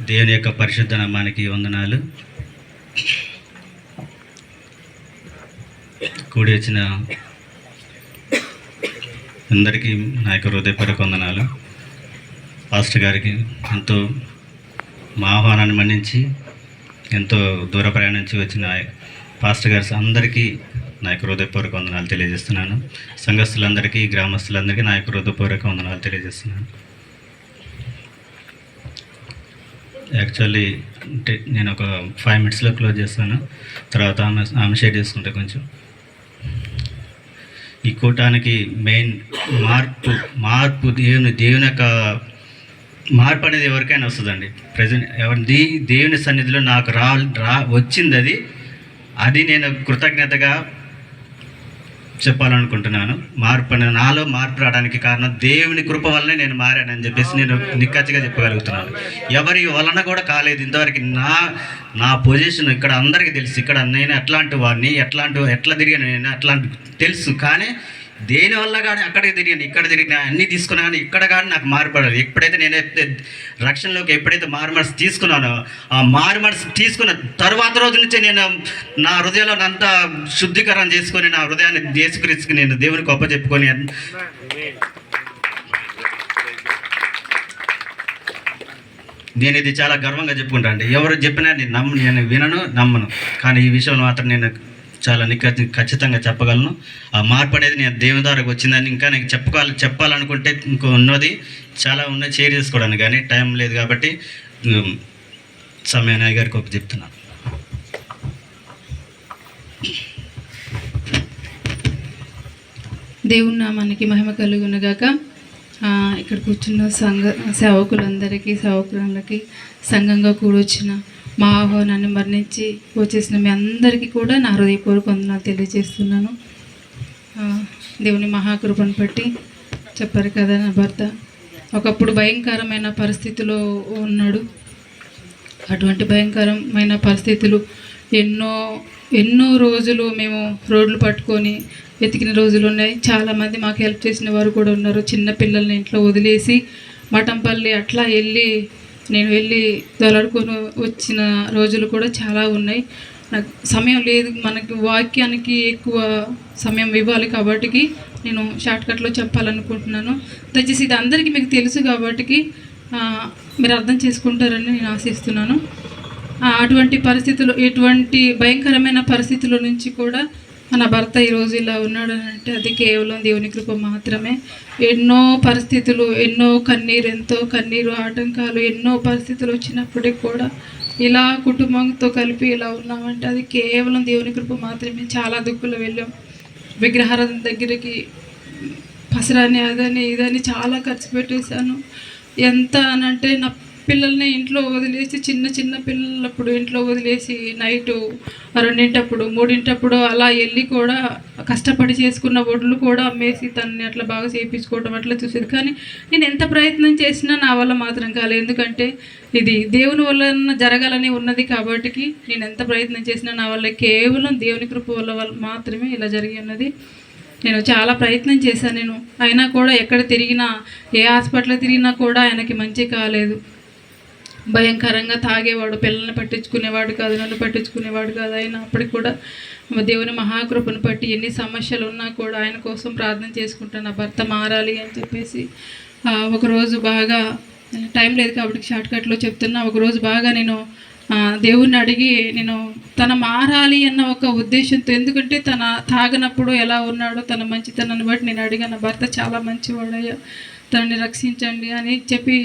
దేవుని యొక్క పరిశుద్ధ నామానికి వందనాలు. కూడి వచ్చిన అందరికీ నా యొక్క హృదయపూర్వక వందనాలు. పాస్టర్ గారికి ఎంతో మా ఆహ్వానాన్ని మన్నించి ఎంతో దూర ప్రయాణించి వచ్చిన పాస్టర్ గారి అందరికీ నా యొక్క హృదయపూర్వక వందనాలు తెలియజేస్తున్నాను. సంఘస్థులందరికీ గ్రామస్తులందరికీ నా యొక్క హృదయపూర్వక వందనాలు తెలియజేస్తున్నాను. యాక్చువల్లీ అంటే నేను ఒక ఫైవ్ మినిట్స్లో క్లోజ్ చేస్తాను. తర్వాత ఆమె ఆమె షేర్ చేసుకుంటే కొంచెం. ఈ కూటానికి మెయిన్ మార్పు మార్పు దేవుని దేవుని యొక్క మార్పు అనేది ఎవరికైనా వస్తుందండి. ప్రజెంట్ ఎవరి దీ దేవుని సన్నిధిలో నాకు రా రా వచ్చింది అది. అది నేను కృతజ్ఞతగా చెప్పాలనుకుంటున్నాను. మార్పు నాలో మార్పు రావడానికి కారణం దేవుని కృప వల్లనే నేను మారానని చెప్పేసి నేను నిక్కచ్చిగా చెప్పగలుగుతున్నాను. ఎవరి వలన కూడా కాలేదు. ఇంతవరకు నా నా పొజిషన్ ఇక్కడ అందరికీ తెలుసు. ఇక్కడ నేను ఎట్లాంటి వాడిని ఎట్లాంటి ఎట్లా తిరిగాను నేను అట్లాంటి తెలుసు. కానీ దేనివల్ల కానీ అక్కడికి తిరిగాను ఇక్కడ తిరిగినా అన్నీ తీసుకున్నా కానీ ఇక్కడ కానీ నాకు మారుపడాలి ఎప్పుడైతే నేను రక్షణలోకి ఎప్పుడైతే మారు మనసు తీసుకున్నానో ఆ మారు మనసు తీసుకున్న తర్వాత రోజు నుంచే నేను నా హృదయంలో అంతా శుద్ధీకరణ చేసుకొని నా హృదయాన్ని దేశకరించి నేను దేవుని గొప్ప చెప్పుకొని నేను ఇది చాలా గర్వంగా చెప్పుకుంటాను అండి. ఎవరు చెప్పినా నేను నమ్ము నేను వినను నమ్మను. కానీ ఈ విషయంలో మాత్రం నేను చాలా నిక్క ఖచ్చితంగా చెప్పగలను. ఆ మార్పు అనేది నేను దేవుని ద్వారా వచ్చిందని ఇంకా నేను చెప్పుకోవాలి చెప్పాలనుకుంటే ఇంకో ఉన్నది. చాలా ఉన్నాయి షేర్ చేసుకోవడానికి కానీ టైం లేదు కాబట్టి ఉమ్, గారికి ఒక చెప్తున్నాను దేవుని నామానికి మహిమ కలుగునగాక. ఇక్కడ కూర్చున్న సంఘ సేవకులందరికీ సేవకులకి సంఘంగా కూడొచ్చిన మా ఆహ్వానాన్ని మరణించి వచ్చేసిన మీ అందరికీ కూడా నా హృదయపూర్వక వందనాలు తెలియజేస్తున్నాను. దేవుని మహాకృపను బట్టి చెప్పారు కదా నా భర్త. ఒకప్పుడు భయంకరమైన పరిస్థితిలో ఉన్నాడు. అటువంటి భయంకరమైన పరిస్థితులు ఎన్నో ఎన్నో రోజులు మేము రోడ్లు పట్టుకొని వెతికిన రోజులు ఉన్నాయి. చాలామంది మాకు హెల్ప్ చేసిన వారు కూడా ఉన్నారు. చిన్న పిల్లల్ని ఇంట్లో వదిలేసి మఠంపల్లి అట్లా వెళ్ళి నేను వెళ్ళి దొలాడుకొని వచ్చిన రోజులు కూడా చాలా ఉన్నాయి. నాకు సమయం లేదు మనకి వాక్యానికి ఎక్కువ సమయం ఇవ్వాలి కాబట్టి నేను షార్ట్కట్లో చెప్పాలనుకుంటున్నాను. దయచేసి ఇది అందరికీ మీకు తెలుసు కాబట్టి మీరు అర్థం చేసుకుంటారని నేను ఆశిస్తున్నాను. అటువంటి పరిస్థితులు ఎటువంటి భయంకరమైన పరిస్థితుల నుంచి కూడా మన భర్త ఈరోజు ఇలా ఉన్నాడు అని అంటే అది కేవలం దేవుని కృప మాత్రమే. ఎన్నో పరిస్థితులు ఎన్నో కన్నీరు ఎంతో కన్నీరు ఆటంకాలు ఎన్నో పరిస్థితులు వచ్చినప్పటికి కూడా ఇలా కుటుంబంతో కలిపి ఇలా ఉన్నామంటే అది కేవలం దేవుని కృప మాత్రమే. చాలా దుఃఖులు వెళ్ళాం. విగ్రహారాధన దగ్గరికి పసరాని అదని ఇదని చాలా ఖర్చు పెట్టేశాను. ఎంత అనంటే నా పిల్లల్ని ఇంట్లో వదిలేసి చిన్న చిన్న పిల్లలప్పుడు ఇంట్లో వదిలేసి నైటు రెండింటప్పుడు మూడింటప్పుడు అలా వెళ్ళి కూడా కష్టపడి చేసుకున్న ఒడ్లు కూడా అమ్మేసి తనని అట్లా బాగా చేయించుకోవడం అట్లా చూసేది. కానీ నేను ఎంత ప్రయత్నం చేసినా నా వల్ల మాత్రం కాలేదు ఎందుకంటే ఇది దేవుని వల్ల జరగాలని ఉన్నది కాబట్టి నేను ఎంత ప్రయత్నం చేసినా నా వల్ల. కేవలం దేవుని కృప వల్ల వల్ల మాత్రమే ఇలా జరిగి ఉన్నది. నేను చాలా ప్రయత్నం చేశాను నేను. అయినా కూడా ఎక్కడ తిరిగినా ఏ హాస్పిటల్ తిరిగినా కూడా ఆయనకి మంచి కాలేదు. భయంకరంగా తాగేవాడు పిల్లల్ని పట్టించుకునేవాడు కాదు నన్ను పట్టించుకునేవాడు కాదు. అయినా అప్పటికి కూడా దేవుని మహాకృపను బట్టి ఎన్ని సమస్యలు ఉన్నా కూడా ఆయన కోసం ప్రార్థన చేసుకుంటాను నా భర్త మారాలి అని చెప్పేసి ఒకరోజు బాగా టైం లేదు కాబట్టి షార్ట్ కట్లో చెప్తున్నా ఒకరోజు బాగా నేను దేవుణ్ణి అడిగి నేను తన మారాలి అన్న ఒక ఉద్దేశంతో ఎందుకంటే తన తాగనప్పుడు ఎలా ఉన్నాడో తన మంచితనాన్ని బట్టి నేను అడిగాను భర్త చాలా మంచివాడయ్యా తనని రక్షించండి అని చెప్పి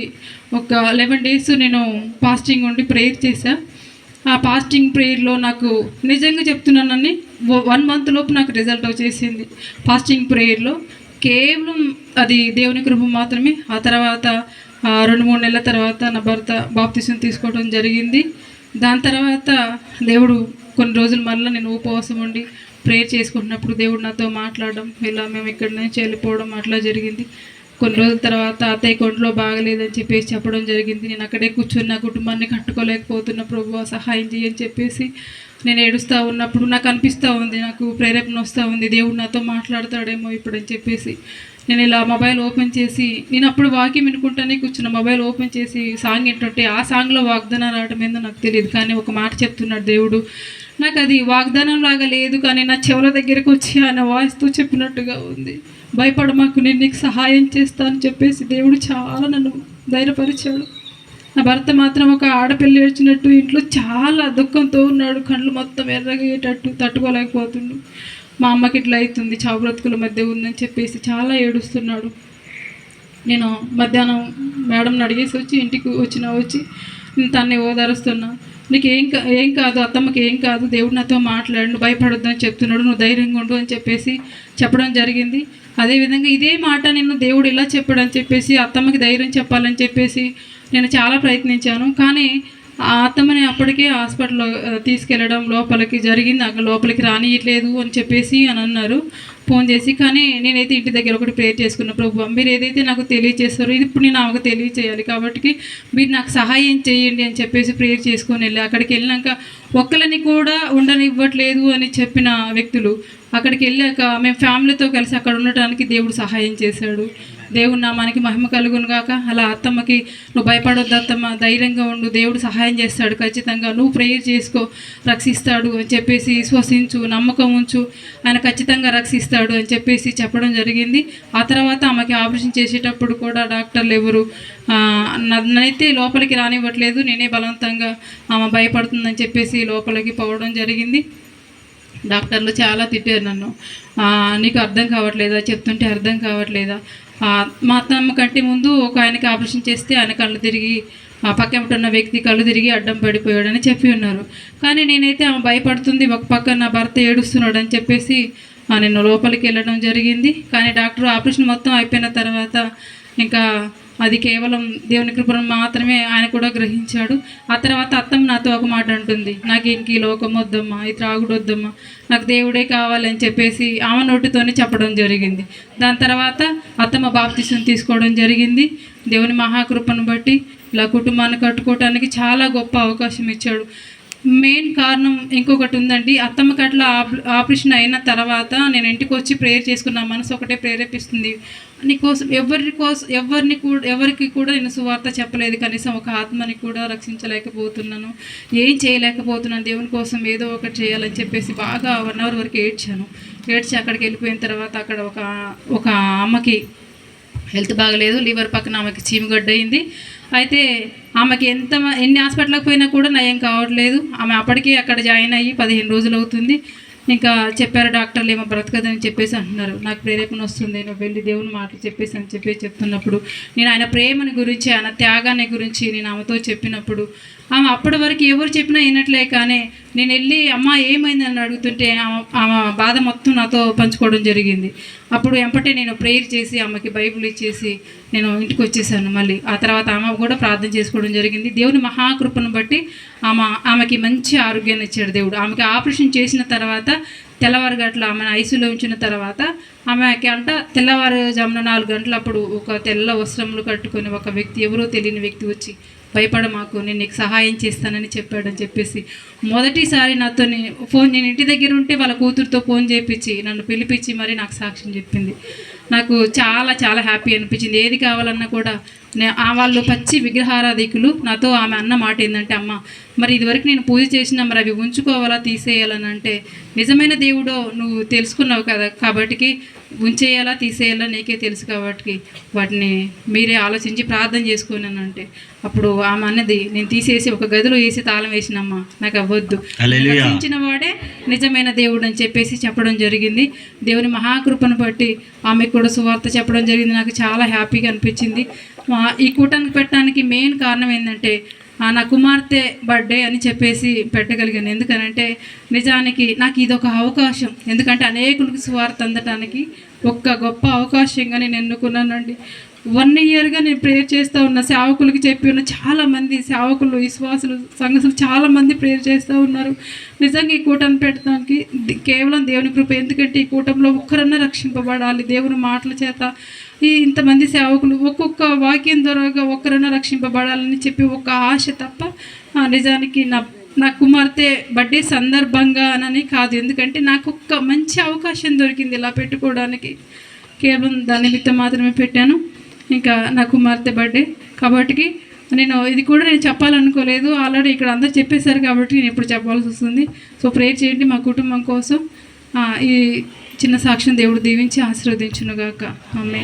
ఒక లెవెన్ డేస్ నేను ఫాస్టింగ్ ఉండి ప్రేయర్ చేశా. ఆ ఫాస్టింగ్ ప్రేయర్లో నాకు నిజంగా చెప్తున్నానని వన్ మంత్ లోపు నాకు రిజల్ట్ వచ్చేసింది ఫాస్టింగ్ ప్రేయర్లో కేవలం అది దేవుని కృప మాత్రమే. ఆ తర్వాత రెండు మూడు నెలల తర్వాత నా భర్త బాప్తిసం తీసుకోవడం జరిగింది. దాని తర్వాత దేవుడు కొన్ని రోజులు మళ్ళీ నేను ఉపవాసం ఉండి ప్రేయర్ చేసుకుంటున్నప్పుడు దేవుడు నాతో మాట్లాడడం ఇలా మేము ఇక్కడి నుంచి వెళ్ళిపోవడం అట్లా జరిగింది. కొన్ని రోజుల తర్వాత అత్తయ్య కొంట్లో బాగలేదని చెప్పేసి చెప్పడం జరిగింది. నేను అక్కడే కూర్చొని నా కుటుంబాన్ని కట్టుకోలేకపోతున్న ప్రభు సహాయం చేయని చెప్పేసి నేను ఏడుస్తూ ఉన్నప్పుడు నాకు అనిపిస్తూ ఉంది నాకు ప్రేరేపణ వస్తూ ఉంది. దేవుడు నాతో మాట్లాడతాడేమో ఇప్పుడని చెప్పేసి నేను ఇలా మొబైల్ ఓపెన్ చేసి నేను అప్పుడు వాక్యం వినుకుంటానే కూర్చున్న. మొబైల్ ఓపెన్ చేసి సాంగ్ ఏంటంటే ఆ సాంగ్లో వాగ్దానం రావడం ఏందో నాకు తెలియదు. కానీ ఒక మాట చెప్తున్నాడు దేవుడు. నాకు అది వాగ్దానం లాగా లేదు కానీ నా చెవుల దగ్గరకు వచ్చి ఆయన వాయిస్తో చెప్పినట్టుగా ఉంది. భయపడమాకు నేను నీకు సహాయం చేస్తాను చెప్పేసి దేవుడు చాలా నన్ను ధైర్యపరిచాడు. నా భర్త మాత్రం ఒక ఆడపిల్ల ఏడ్చినట్టు ఇంట్లో చాలా దుఃఖంతో ఉన్నాడు. కళ్ళు మొత్తం ఎర్రగేటట్టు తట్టుకోలేకపోతుండు. మా అమ్మకి ఇట్లా అవుతుంది చావు బ్రతుకుల మధ్య ఉందని చెప్పేసి చాలా ఏడుస్తున్నాడు. నేను మధ్యాహ్నం మేడంని అడిగేసి వచ్చి ఇంటికి వచ్చిన వచ్చి నేను తన్ని ఓదారుస్తున్నా నీకు ఏం కా ఏం కాదు అత్తమ్మకి ఏం కాదు దేవుడు నాతో మాట్లాడు భయపడొద్దు అని చెప్తున్నాడు నువ్వు ధైర్యంగా ఉండు అని చెప్పేసి చెప్పడం జరిగింది. అదేవిధంగా ఇదే మాట నేను దేవుడు ఇలా చెప్పాడు అని చెప్పేసి అత్తమ్మకి ధైర్యం చెప్పాలని చెప్పేసి నేను చాలా ప్రయత్నించాను. కానీ ఆ అత్తమ్మని అప్పటికే హాస్పిటల్లో తీసుకెళ్ళడం లోపలికి జరిగింది. అక్కడ లోపలికి రానియట్లేదు అని చెప్పేసి అని అన్నారు. ఫోన్ చేసి కానీ నేనైతే ఇంటి దగ్గర ఒకటి ప్రేయర్ చేసుకున్న ప్రభు మీరు ఏదైతే నాకు తెలియజేస్తారో ఇది ఇప్పుడు నేను ఆమెకు తెలియచేయాలి. కాబట్టి మీరు నాకు సహాయం చేయండి అని చెప్పేసి ప్రేయర్ చేసుకొని వెళ్ళి. అక్కడికి వెళ్ళాక ఒక్కరిని కూడా ఉండనివ్వట్లేదు అని చెప్పిన వ్యక్తులు. అక్కడికి వెళ్ళాక మేము ఫ్యామిలీతో కలిసి అక్కడ ఉండటానికి దేవుడు సహాయం చేశాడు. దేవుడు నామానికి మహిమ కలుగును గాక. అలా అత్తమ్మకి నువ్వు భయపడొద్దు అత్తమ్మ ధైర్యంగా ఉండు. దేవుడు సహాయం చేస్తాడు. ఖచ్చితంగా నువ్వు ప్రేయర్ చేసుకో రక్షిస్తాడు అని చెప్పేసి విశ్వసించు నమ్మకం ఉంచు. ఆయన ఖచ్చితంగా రక్షిస్తాడు అని చెప్పేసి చెప్పడం జరిగింది. ఆ తర్వాత ఆమెకి ఆపరేషన్ చేసేటప్పుడు కూడా డాక్టర్లు ఎవరు నన్నైతే లోపలికి రానివ్వట్లేదు. నేనే బలవంతంగా ఆమె భయపడుతుందని చెప్పేసి లోపలికి పోవడం జరిగింది. డాక్టర్లు చాలా తిట్టారు నన్ను. నీకు అర్థం కావట్లేదా? చెప్తుంటే అర్థం కావట్లేదా? మా అత్తమ్మ కంటే ముందు ఒక ఆయనకి ఆపరేషన్ చేస్తే ఆయన కళ్ళు తిరిగి ఆ పక్కన ఉన్న వ్యక్తి కళ్ళు తిరిగి అడ్డం పడిపోయాడని చెప్పి ఉన్నారు. కానీ నేనైతే ఆమె భయపడుతుంది ఒక పక్క నా భర్త ఏడుస్తున్నాడు అని చెప్పేసి ఆ, నేను లోపలికి వెళ్ళడం జరిగింది. కానీ డాక్టర్ ఆపరేషన్ మొత్తం అయిపోయిన తర్వాత ఇంకా అది కేవలం దేవుని కృపను మాత్రమే ఆయన కూడా గ్రహించాడు. ఆ తర్వాత అత్తమ్మ నాతో ఒక మాట అంటుంది. నాకు ఇంక ఈ లోకం వద్దమ్మా ఈ త్రాగుడు వద్దమ్మా నాకు దేవుడే కావాలని చెప్పేసి ఆమె నోటితోనే చెప్పడం జరిగింది. దాని తర్వాత అత్తమ్మ బాప్తిసం తీసుకోవడం జరిగింది. దేవుని మహాకృపను బట్టి ఇలా కుటుంబాన్ని కట్టుకోవటానికి చాలా గొప్ప అవకాశం ఇచ్చాడు. మెయిన్ కారణం ఇంకొకటి ఉందండి. అత్తమ్మ కట్ల ఆప్- ఆపరేషన్ అయిన తర్వాత నేను ఇంటికి వచ్చి ప్రేయర్ చేసుకున్న మనసు ఒకటే ప్రేరేపిస్తుంది. నీకోసం ఎవరి కోసం ఎవరిని కూడా ఎవరికి కూడా నేను సువార్త చెప్పలేదు. కనీసం ఒక ఆత్మని కూడా రక్షించలేకపోతున్నాను. ఏం చేయలేకపోతున్నాను. దేవుని కోసం ఏదో ఒకటి చేయాలని చెప్పేసి బాగా వన్ అవర్ వరకు ఏడ్చాను. ఏడ్చి అక్కడికి వెళ్ళిపోయిన తర్వాత అక్కడ ఒక ఒక అమ్మకి హెల్త్ బాగలేదు. లివర్ పక్కన ఆమెకి చీమగడ్డ అయింది. అయితే ఆమెకి ఎంత ఎన్ని హాస్పిటల్కి పోయినా కూడా నయం కావట్లేదు. ఆమె అప్పటికే అక్కడ జాయిన్ అయ్యి పదిహేను రోజులు అవుతుంది. ఇంకా చెప్పారు డాక్టర్లు ఏమో బ్రతకదని చెప్పేసి అంటున్నారు. నాకు ప్రేరేపణ వస్తుంది నేను వెళ్ళి దేవుని మాటలు చెప్పేసి అని చెప్పేసి చెప్తున్నప్పుడు నేను ఆయన ప్రేమని గురించి ఆయన త్యాగాన్ని గురించి నేను ఆమెతో చెప్పినప్పుడు ఆమె అప్పటి వరకు ఎవరు చెప్పినా వినట్లే కానీ నేను వెళ్ళి అమ్మ ఏమైందని అడుగుతుంటే ఆమె ఆమె బాధ మొత్తం నాతో పంచుకోవడం జరిగింది. అప్పుడు ఎంపటే నేను ప్రేయర్ చేసి ఆమెకి బైబిల్ ఇచ్చేసి నేను ఇంటికి వచ్చేసాను మళ్ళీ. ఆ తర్వాత ఆమె కూడా ప్రార్థన చేసుకోవడం జరిగింది. దేవుని మహాకృపను బట్టి ఆమె ఆమెకి మంచి ఆరోగ్యాన్ని ఇచ్చాడు దేవుడు. ఆమెకి ఆపరేషన్ చేసిన తర్వాత తెల్లవారు గంటల ఆమెను ఐసీలో ఉంచిన తర్వాత ఆమెకి అంట తెల్లవారుజామున నాలుగు గంటలప్పుడు ఒక తెల్ల వస్త్రములు కట్టుకొని ఒక వ్యక్తి ఎవరో తెలియని వ్యక్తి వచ్చి భయపడ మాకు నేను నీకు సహాయం చేస్తానని చెప్పాడని చెప్పేసి మొదటిసారి నాతో ఫోన్ నేను ఇంటి దగ్గర ఉంటే వాళ్ళ కూతురుతో ఫోన్ చేయించి నన్ను పిలిపించి మరి నాకు సాక్ష్యం చెప్పింది. నాకు చాలా చాలా హ్యాపీ అనిపించింది. ఏది కావాలన్నా కూడా నే ఆ వాళ్ళు పచ్చి విగ్రహారాధికులు. నాతో ఆమె అన్న మాట ఏంటంటే అమ్మ మరి ఇదివరకు నేను పూజ చేసిన మరి అవి ఉంచుకోవాలా తీసేయాలని అంటే నిజమైన దేవుడో నువ్వు తెలుసుకున్నావు కదా కాబట్టికి ఉంచేయాలా తీసేయాలా నీకే తెలుసు కాబట్టి వాటిని మీరే ఆలోచించి ప్రార్థన చేసుకోని అంటే అప్పుడు ఆమె అన్నది నేను తీసేసి ఒక గదిలో వేసి తాళం వేసినమ్మా నాకు అవ్వద్దు. రక్షించిన వాడే నిజమైన దేవుడు అని చెప్పేసి చెప్పడం జరిగింది. దేవుని మహాకృపను బట్టి ఆమెకు కూడా సువార్త చెప్పడం జరిగింది. నాకు చాలా హ్యాపీగా అనిపించింది. మా- ఈ కూటానికి పెట్టడానికి మెయిన్ కారణం ఏంటంటే నా కుమార్తె బర్త్డే అని చెప్పేసి పెట్టగలిగాను. ఎందుకనంటే నిజానికి నాకు ఇది ఒక అవకాశం. ఎందుకంటే అనేకులకు సువార్త అందటానికి ఒక్క గొప్ప అవకాశంగా నేను ఎన్నుకున్నానండి. వన్ ఇయర్గా నేను ప్రేయర్ చేస్తూ ఉన్న సేవకులకి చెప్పి ఉన్న చాలామంది సేవకులు విశ్వాసులు సంఘసులు చాలామంది ప్రేయర్ చేస్తూ ఉన్నారు. నిజంగా ఈ కూటమి పెట్టడానికి కేవలం దేవుని కృప. ఎందుకంటే ఈ కూటంలో ఒక్కరన్నా రక్షింపబడాలి. దేవుని మాటల చేత ఈ ఇంతమంది సేవకులు ఒక్కొక్క వాక్యం ద్వారా ఒక్కరన్నా రక్షింపబడాలని చెప్పి ఒక ఆశ తప్ప నిజానికి నా నా కుమార్తె బర్త్డే సందర్భంగా అని కాదు. ఎందుకంటే నాకు ఒక్క మంచి అవకాశం దొరికింది ఇలా పెట్టుకోవడానికి. కేవలం దాని నిమిత్తం మాత్రమే పెట్టాను. ఇంకా నా కుమార్తె బర్త్డే. కాబట్టి నేను ఇది కూడా నేను చెప్పాలనుకోలేదు. ఆల్రెడీ ఇక్కడ అందరు చెప్పేశారు కాబట్టి నేను ఇప్పుడు చెప్పాల్సి వస్తుంది. సో ప్రేయర్ చేయండి మా కుటుంబం కోసం. ఈ చిన్న సాక్ష్యం దేవుడు దీవించి ఆశీర్వదించునుగాక. ఆమె